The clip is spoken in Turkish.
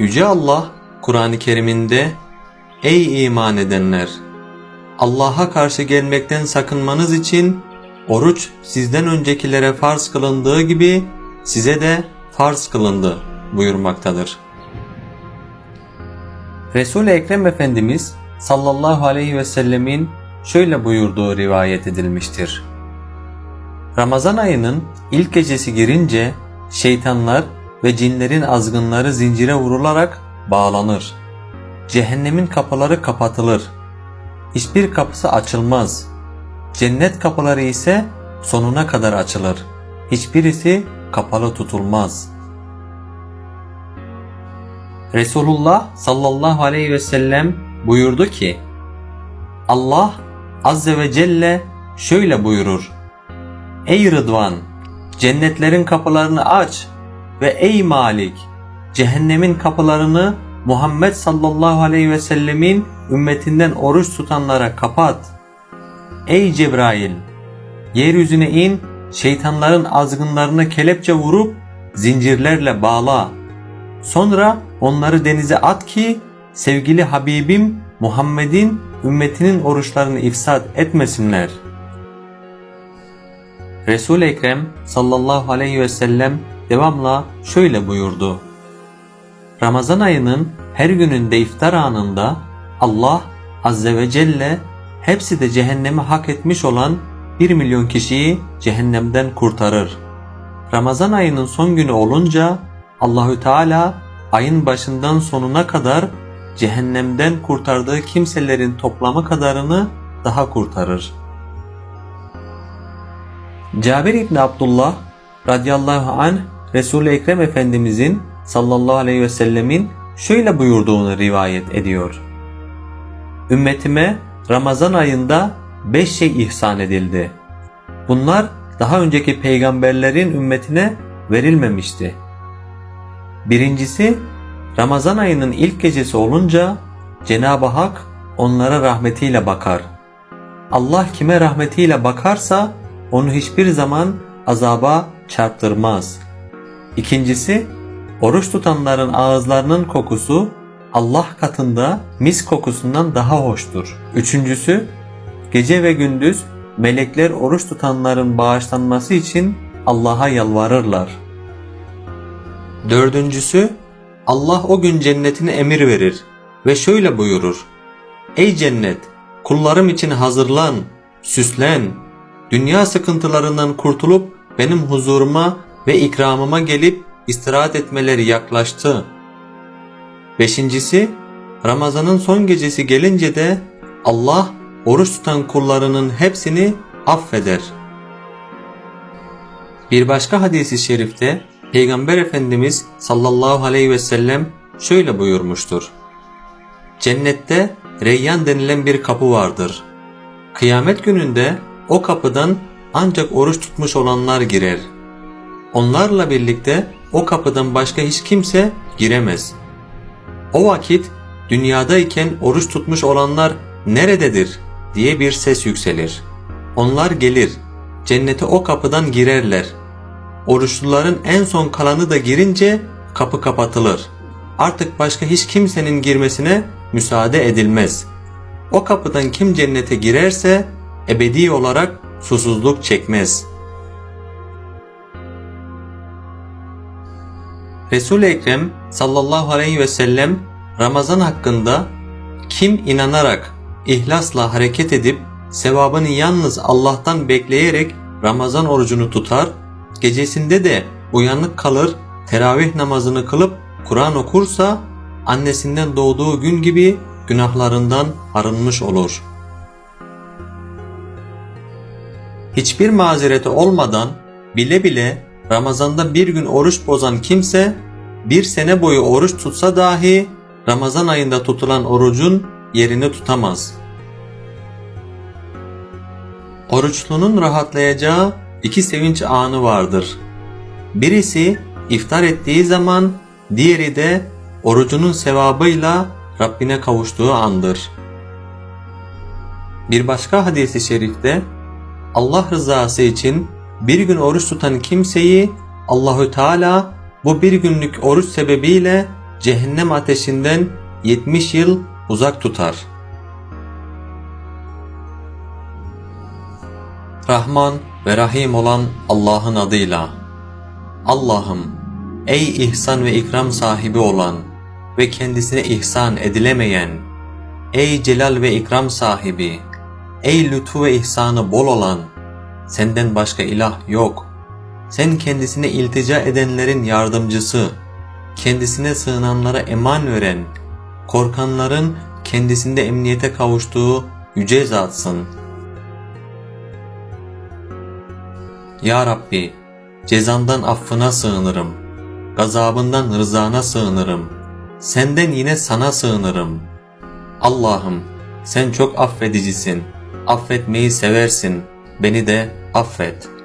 Yüce Allah Kur'an-ı Kerim'inde Ey iman edenler! Allah'a karşı gelmekten sakınmanız için oruç sizden öncekilere farz kılındığı gibi size de farz kılındı buyurmaktadır. Resul-i Ekrem Efendimiz sallallahu aleyhi ve sellemin şöyle buyurduğu rivayet edilmiştir. Ramazan ayının ilk gecesi girince şeytanlar ve cinlerin azgınları zincire vurularak bağlanır. Cehennemin kapıları kapatılır. Hiçbir kapısı açılmaz. Cennet kapıları ise sonuna kadar açılır. Hiçbirisi kapalı tutulmaz. Resulullah sallallahu aleyhi ve sellem buyurdu ki Allah azze ve celle şöyle buyurur. Ey Rıdvan! Cennetlerin kapılarını aç ve ey Malik! Cehennemin kapılarını Muhammed sallallahu aleyhi ve sellemin ümmetinden oruç tutanlara kapat. Ey Cebrail! Yeryüzüne in, şeytanların azgınlarını kelepçe vurup zincirlerle bağla. Sonra onları denize at ki sevgili Habibim Muhammed'in ümmetinin oruçlarını ifsad etmesinler. Resul-i Ekrem sallallahu aleyhi ve sellem devamla şöyle buyurdu. Ramazan ayının her gününde iftar anında Allah azze ve celle hepsi de cehennemi hak etmiş olan 1 milyon kişiyi cehennemden kurtarır. Ramazan ayının son günü olunca Allahü Teala ayın başından sonuna kadar cehennemden kurtardığı kimselerin toplamı kadarını daha kurtarır. Cabir İbni Abdullah radıyallahu anh Resul-i Ekrem Efendimizin sallallahu aleyhi ve sellemin şöyle buyurduğunu rivayet ediyor. Ümmetime Ramazan ayında beş şey ihsan edildi. Bunlar daha önceki peygamberlerin ümmetine verilmemişti. Birincisi Ramazan ayının ilk gecesi olunca Cenab-ı Hak onlara rahmetiyle bakar. Allah kime rahmetiyle bakarsa onu hiçbir zaman azaba çarptırmaz. İkincisi, oruç tutanların ağızlarının kokusu Allah katında mis kokusundan daha hoştur. Üçüncüsü, gece ve gündüz melekler oruç tutanların bağışlanması için Allah'a yalvarırlar. Dördüncüsü, Allah o gün cennetine emir verir ve şöyle buyurur. Ey cennet! Kullarım için hazırlan, süslen, dünya sıkıntılarından kurtulup benim huzuruma ve ikramıma gelip istirahat etmeleri yaklaştı. Beşincisi, Ramazan'ın son gecesi gelince de Allah oruç tutan kullarının hepsini affeder. Bir başka hadisi şerifte Peygamber Efendimiz sallallahu aleyhi ve sellem şöyle buyurmuştur. Cennette Reyyan denilen bir kapı vardır. Kıyamet gününde o kapıdan ancak oruç tutmuş olanlar girer. Onlarla birlikte o kapıdan başka hiç kimse giremez. O vakit dünyadayken oruç tutmuş olanlar nerededir diye bir ses yükselir. Onlar gelir, cennete o kapıdan girerler. Oruçluların en son kalanı da girince kapı kapatılır. Artık başka hiç kimsenin girmesine müsaade edilmez. O kapıdan kim cennete girerse ebedi olarak susuzluk çekmez. Resul-i Ekrem sallallahu aleyhi ve sellem Ramazan hakkında kim inanarak ihlasla hareket edip sevabını yalnız Allah'tan bekleyerek Ramazan orucunu tutar, gecesinde de uyanık kalır, teravih namazını kılıp Kur'an okursa annesinden doğduğu gün gibi günahlarından arınmış olur. Hiçbir mazereti olmadan bile bile Ramazanda bir gün oruç bozan kimse bir sene boyu oruç tutsa dahi Ramazan ayında tutulan orucun yerini tutamaz. Oruçlunun rahatlayacağı iki sevinç anı vardır. Birisi iftar ettiği zaman, diğeri de orucunun sevabıyla Rabbine kavuştuğu andır. Bir başka hadisi şerifte Allah rızası için bir gün oruç tutan kimseyi Allahü Teala bu bir günlük oruç sebebiyle cehennem ateşinden 70 yıl uzak tutar. Rahman ve Rahim olan Allah'ın adıyla. Allah'ım, ey ihsan ve ikram sahibi olan ve kendisine ihsan edilemeyen, ey celal ve ikram sahibi, ey lütfu ve ihsanı bol olan, senden başka ilah yok. Sen kendisine iltica edenlerin yardımcısı, kendisine sığınanlara eman veren, korkanların kendisinde emniyete kavuştuğu yüce zatsın. Ya Rabbi, cezandan affına sığınırım, gazabından rızana sığınırım, senden yine sana sığınırım. Allah'ım, sen çok affedicisin, affetmeyi seversin, beni de affet.''